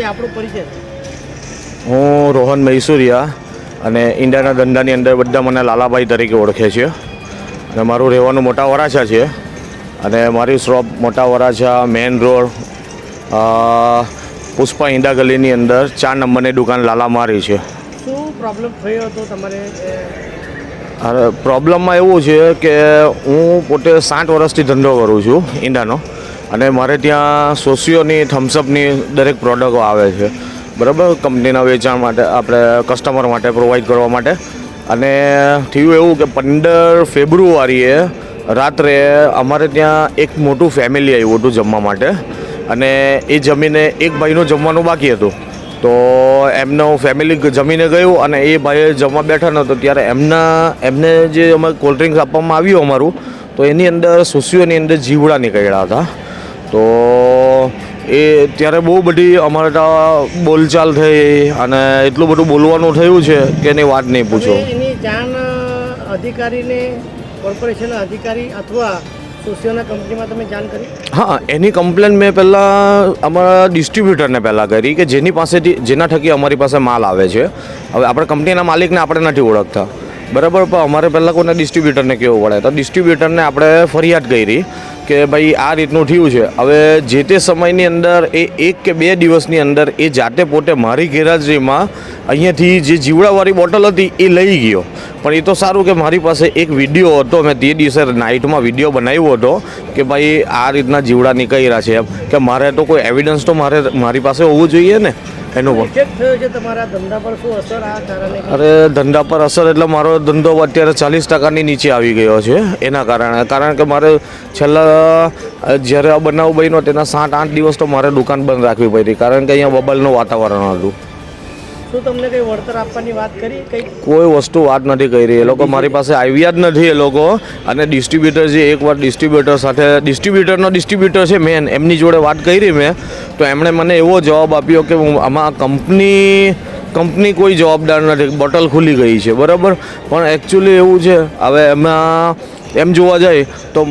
આપણો પરિચય હું રોહન મૈસુરિયા અને ઈંડાના ધંધાની અંદર બધા મને લાલાભાઈ તરીકે ઓળખે છે. અને મારું રહેવાનું મોટા વરાછા છે. અને મારી શોપ મોટા વરાછા મેન રોડ પુષ્પા ઈંડા ગલીની અંદર ચાર નંબરની દુકાન લાલા મારી છે. શું પ્રોબ્લેમ થયો હતો તમારે? પ્રોબ્લેમમાં એવું છે કે હું પોતે સાઠ વર્ષથી ધંધો કરું છું ઈંડાનો. અને મારે ત્યાં સોસીઓની થમ્સઅપની દરેક પ્રોડક્ટો આવે છે. બરાબર? કંપનીના વેચાણ માટે, આપણે કસ્ટમર માટે પ્રોવાઈડ કરવા માટે. અને થયું એવું કે પંદર ફેબ્રુઆરીએ રાત્રે અમારે ત્યાં એક મોટું ફેમિલી આવ્યું હતું જમવા માટે. અને એ જમીને એક ભાઈનું જમવાનું બાકી હતું. તો એમનું ફેમિલી જમીને ગયું અને એ ભાઈએ જમવા બેઠા નહોતો. ત્યારે એમના, એમને જે અમે કોલ્ડ ડ્રિંક્સ આપવામાં આવ્યું અમારું, તો એની અંદર સુસીઓની અંદર જીવડા નીકળ્યા હતા. તો એ ત્યારે બહુ બધી અમારે ત્યાં બોલચાલ થઈ અને એટલું બધું બોલવાનું થયું છે કે એની વાત નહીં પૂછો. એની જાણ અધિકારીને કોર્પોરેશનના અધિકારી અથવા સોશિયોના કંપનીમાં તમે જાણ કરી? હા એની કમ્પ્લેન મેં પહેલાં અમારા ડિસ્ટ્રીબ્યુટરને પહેલાં કરી કે જેની પાસેથી જેના થકી અમારી પાસે માલ આવે છે. હવે આપણે કંપનીના માલિકને આપણે નથી ઓળખતા. બરાબર પણ અમારે પહેલાં કોઈને ડિસ્ટ્રીબ્યુટરને કહેવું પડે. તો ડિસ્ટ્રીબ્યુટરને આપણે ફરિયાદ કરી કે ભાઈ આ રીતનું થયું છે. હવે જે તે સમયની અંદર એ એક કે બે દિવસની અંદર એ જાતે પોતે મારી ગેરહાજરીમાં અહીંયાથી જે જીવડાવાળી બોટલ હતી એ લઈ ગયો. પણ એ તો સારું કે મારી પાસે એક વીડિયો હતો. મેં તે દિવસે નાઇટમાં વીડિયો બનાવ્યો હતો કે ભાઈ આ રીતના જીવડા નીકળ્યા છે એમ. કે મારે તો કોઈ એવિડન્સ તો મારે મારી પાસે હોવું જોઈએ ને એનું પણ. રિજેક્ટ થયો છે તમારા ધંધા પર અસર અરે ધંધા પર અસર એટલે મારો ધંધો અત્યારે ચાલીસ ટકાની નીચે આવી ગયો છે એના કારણે. કારણ કે મારે છેલ્લા જ્યારે આ બનાવ બન્યો તેના સાત આઠ દિવસ તો મારે દુકાન બંધ રાખવી પડી. કારણ કે અહીંયા બબલનું વાતાવરણ હતું. શું તમને કઈ વળતર આપવાની વાત કરી? કઈ કોઈ વસ્તુ વાત નથી કરી. એ લોકો મારી પાસે આવ્યા જ નથી એ લોકો. અને ડિસ્ટ્રીબ્યુટર જે એકવાર ડિસ્ટ્રીબ્યુટર સાથે ડિસ્ટ્રીબ્યુટરનો ડિસ્ટ્રીબ્યુટર છે મેન એમની જોડે વાત કરી મેં. તો એમણે મને એવો જવાબ આપ્યો કે હું આમાં કંપની કંપની કોઈ જવાબદાર નથી. બોટલ ખુલી ગઈ છે. બરાબર? પણ એકચ્યુઅલી એવું છે. હવે એમાં એમ જોવા જાય તો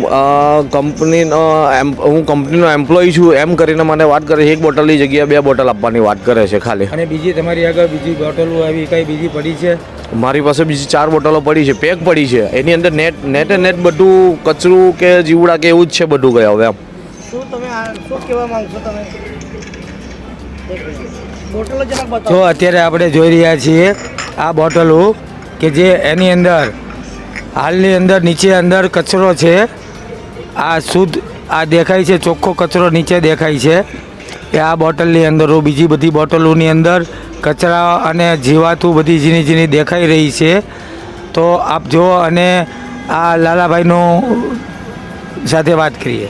કંપનીનો એમ હું કંપનીનો એમ્પ્લોય છું એમ કરીને મને વાત કરે છે એક બોટલની જગ્યાએ બે બોટલ આપવાની વાત કરે છે ખાલી. અને બીજી તમારી આગળ બીજી બોટલો આવી કઈ બીજી પડી છે? મારી પાસે બીજી ચાર બોટલો પડી છે પેક પડી છે. એની અંદર નેટ નેટે નેટ બધું કચરું કે જીવડા કે એવું જ છે બધું ગયા હવે એમ. શું તમે શું કહેવા માંગશો તમે? જો અત્યારે આપણે જોઈ રહ્યા છીએ આ બોટલો કે જે એની અંદર હાલની અંદર, નીચે અંદર કચરો છે. આ શુદ્ધ, આ દેખાય છે, ચોખ્ખો કચરો નીચે દેખાય છે. એ આ બોટલની અંદર બીજી બધી બોટલોની અંદર કચરા અને જીવાતું બધી ઝીણી ઝીણી દેખાઈ રહી છે. તો આપ જુઓ અને આ લાલાભાઈનું સાથે વાત કરીએ.